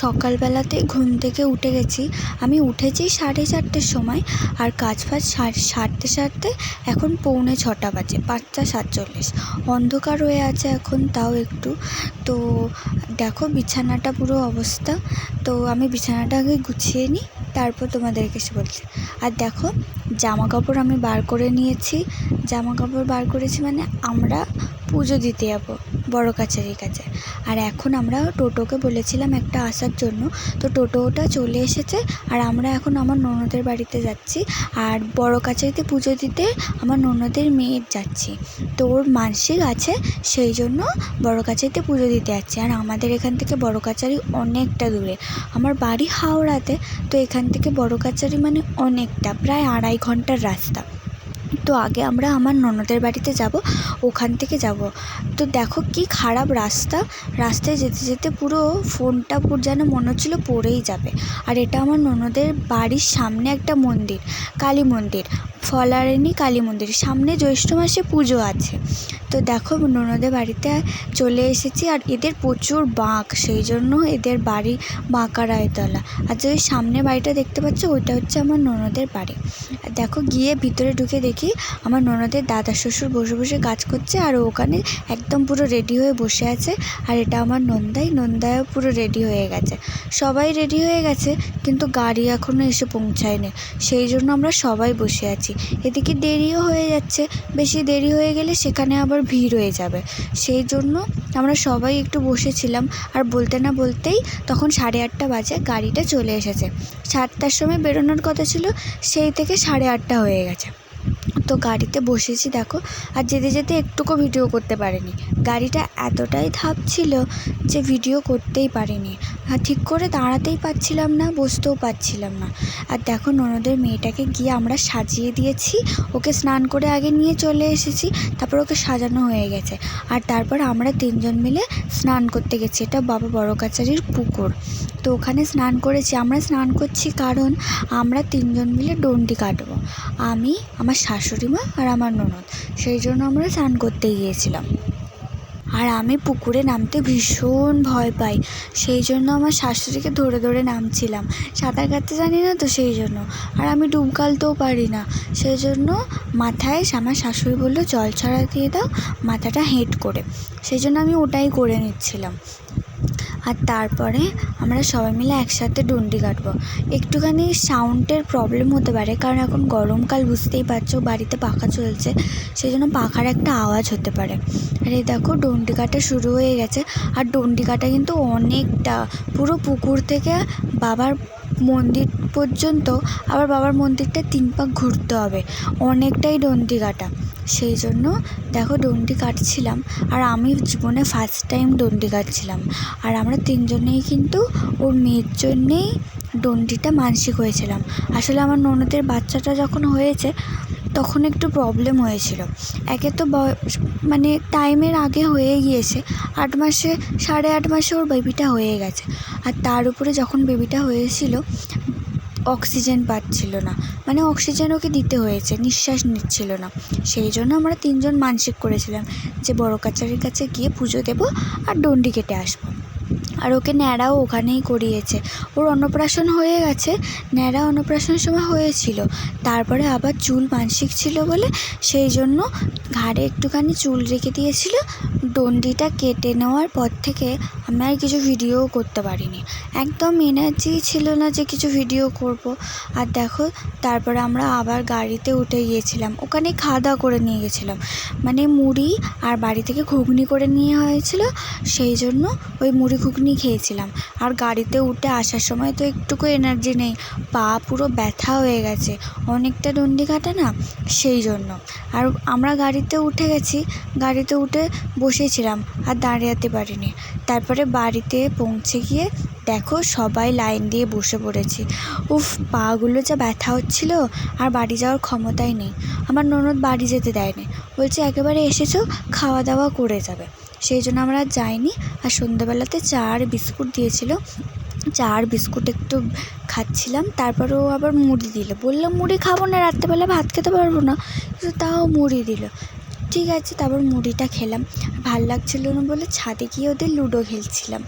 সকালবেলাতে ঘুম থেকে উঠে গেছি। আমি উঠেছি সাড়ে চারটের সময় আর কাজ ফাজ সারতে সারতে এখন পৌনে ছটা বাজে, পাঁচটা সাতচল্লিশ। অন্ধকার হয়ে আছে এখন তাও একটু। তো দেখো বিছানাটা পুরো অবস্থা। তো আমি বিছানাটা আগে গুছিয়ে নিই, তারপর তোমাদেরকে এসে বলছি। আর দেখো জামা কাপড় আমি বার করে নিয়েছি। জামা কাপড় বার করেছি মানে আমরা পুজো দিতে যাব। বড় কাছারির কাছে। আর এখন আমরা টোটোকে বলেছিলাম একটা আসার জন্য। তো টোটোটা চলে এসেছে আর আমরা এখন আমার ননদের বাড়িতে যাচ্ছি। আর বড় কাছারিতে পুজো দিতে আমার ননদের মেয়ের যাচ্ছি। তো ওর মানসিক আছে, সেই জন্য বড় কাছারিতে পুজো দিতে যাচ্ছি। আর আমাদের এখান থেকে বড় কাছারি অনেকটা দূরে। আমার বাড়ি হাওড়াতে, তো এখান থেকে বড় কাছারি মানে অনেকটা, প্রায় আড়াই ঘণ্টার রাস্তা। তো আগে আমরা আমার ননদের বাড়িতে যাব, ওখান থেকে যাব। তো দেখো কি খারাপ রাস্তা, রাস্তায় যেতে যেতে পুরো ফোনটা পুরো যেন মনে হচ্ছিল পড়েই যাবে। আর এটা আমার ননদের বাড়ির সামনে একটা মন্দির, কালী মন্দির ফলারিনী কালী মন্দির। সামনে জ্যৈষ্ঠ মাসে পুজো আছে। তো দেখো, ননদের বাড়িতে চলে এসেছি আর এদের প্রচুর বাঁক সেই জন্য এদের বাড়ি বাঁকা রায়তলা। আর যে সামনে বাড়িটা দেখতে পাচ্ছ, ওইটা হচ্ছে আমার ননদের বাড়ি। আর দেখো, গিয়ে ভিতরে ঢুকে দেখি আমার ননদের দাদা শ্বশুর বসে বসে কাজ করছে আর ওখানে একদম পুরো রেডি হয়ে বসে আছে। আর এটা আমার নন্দাই নন্দায়ও পুরো রেডি হয়ে গেছে। সবাই রেডি হয়ে গেছে, কিন্তু গাড়ি এখনও এসে পৌঁছায়নি। সেই জন্য আমরা সবাই বসে আছি। এদিকে দেরিও হয়ে যাচ্ছে, বেশি দেরি হয়ে গেলে সেখানে আবার ভিড় হয়ে যাবে। সেই জন্য আমরা সবাই একটু বসেছিলাম আর বলতে না বলতেই তখন সাড়ে আটটা বাজে গাড়িটা চলে এসেছে। সাতটার সময় বেরোনোর কথা ছিল, সেই থেকে সাড়ে আটটা হয়ে গেছে। তো গাড়িতে বসেছি, দেখো। আর যেতে যেতে একটুকু ভিডিও করতে পারিনি। গাড়িটা এতটাই ধাপ ছিল যে ভিডিও করতেই পারিনি। আর ঠিক করে দাঁড়াতেই পারছিলাম না, বসতেও পারছিলাম না। আর দেখো, ননদের মেয়েটাকে গিয়ে আমরা সাজিয়ে দিয়েছি। ওকে স্নান করে আগে নিয়ে চলে এসেছি, তারপর ওকে সাজানো হয়ে গেছে। আর তারপর আমরা তিনজন মিলে স্নান করতে গেছি। এটা বাবা বড় কাছারির পুকুর। তো ওখানে স্নান করেছি। আমরা স্নান করছি কারণ আমরা তিনজন মিলে ডন্ডি কাটবো। আমি, আমার শাশুড়ি মা আর আমার ননদ। সেই জন্য আমরা স্নান করতে গিয়েছিলাম। আর আমি পুকুরে নামতে ভীষণ ভয় পাই। সেই জন্য আমার শাশুড়িকে ধরে ধরে নামছিলাম। সাঁতার কাটতে জানি না তো সেই জন্য। আর আমি ডুব কালতেও পারি না। সেই জন্য মাথায় আমার শাশুড়ি বলল, জল ছড়া দিয়ে দাও, মাথাটা হেঁট করে। সেই জন্য আমি ওটাই করে নিচ্ছিলাম। আর তারপরে আমরা সবাই মিলে একসাথে ডন্ডি কাটবো। একটুখানি সাউন্ডের প্রবলেম হতে পারে, কারণ এখন গরমকাল, বুঝতেই পারছ, বাড়িতে পাখা চলছে সেই জন্য পাখার একটা আওয়াজ হতে পারে। আর এই দেখো, ডন্ডি কাটা শুরু হয়ে গেছে, আর ডন্ডি কাটা কিন্তু অনেকটা, পুরো পুকুর থেকে বাবার মন্দির পর্যন্ত আবার বাবার মন্দিরটা তিন পাক ঘুরতে হবে। অনেকটাই ডন্ডি কাটা। সেই জন্য দেখো ডন্ডি কাটছিলাম আর আমি জীবনে ফার্স্ট টাইম ডন্ডি কাটছিলাম। আর আমরা তিনজনেই কিন্তু ওর মেয়ের জন্যেই ডন্ডিটা মানসিক হয়েছিলাম। আসলে আমার ননদের বাচ্চাটা যখন হয়েছে তখন একটু প্রবলেম হয়েছিল। একে তো বয়স মানে টাইমের আগে হয়ে গিয়েছে, আট মাসে, সাড়ে আট মাসে ওর বেবিটা হয়ে গেছে। আর তার উপরে যখন বেবিটা হয়েছিল অক্সিজেন পাচ্ছিল না। মানে অক্সিজেন ওকে দিতে হয়েছে, নিঃশ্বাস নিচ্ছিল না। সেই জন্য আমরা তিনজন মানসিক করেছিলাম যে বড় কাচারির কাছে গিয়ে পুজো দেবো আর ডন্ডি কেটে আসব। আর ওকে ন্যাড়াও ওখানেই করিয়েছে। ওর অন্নপ্রাশন হয়ে গেছে। ন্যাড়া অন্নপ্রাশন সময় হয়েছিল। তারপরে আবার চুল মানসিক ছিল বলে সেই জন্য ঘাড়ে একটুখানি চুল রেখে দিয়েছিল। ডন্ডিটা কেটে নেওয়ার পর থেকে আমি আর কিছু ভিডিওও করতে পারিনি। একদম এনার্জি ছিল না যে কিছু ভিডিও করব। আর দেখো, তারপরে আমরা আবার গাড়িতে উঠে গিয়েছিলাম। ওখানে খাওয়া দাওয়া করে নিয়ে গেছিলাম। মানে মুড়ি আর বাড়ি থেকে ঘুগনি করে নিয়ে হয়েছিল। সেই জন্য ওই মুড়ি ঘুগনি খেয়েছিলাম। আর গাড়িতে উঠে আসার সময় তো একটুকু এনার্জি নেই। পা পুরো ব্যথা হয়ে গেছে। অনেকটা ডন্ডি কাটা না? সেই জন্য। আর আমরা গাড়িতে উঠে গেছি। গাড়িতে উঠে বসেছিলাম। আর দাঁড়াতে পারিনি। তারপরে বাড়িতে পৌঁছে গিয়ে দেখো সবাই লাইন দিয়ে বসে পড়েছি। উফ, পাগুলো যা ব্যথা হচ্ছিল আর বাড়ি যাওয়ার ক্ষমতাই নেই। আমার ননদ বাড়ি যেতে দেয়নি। বলছে, একেবারে এসেছ খাওয়া দাওয়া করে যাবে। সেই জন্য আমরা যাইনি আর সন্ধ্যেবেলাতে চা আর বিস্কুট দিয়েছিল। চা আর বিস্কুট একটু খাচ্ছিলাম তারপরে ও আবার মুড়ি দিল। বললাম, মুড়ি খাব না, রাত্রেবেলা ভাত খেতে পারব না। কিন্তু তাও মুড়ি দিল। ঠিক আছে তারপর মুড়িটা খেলাম। ভালো লাগছিল না বলে ছাদে গিয়ে ওদের লুডো খেলছিলাম।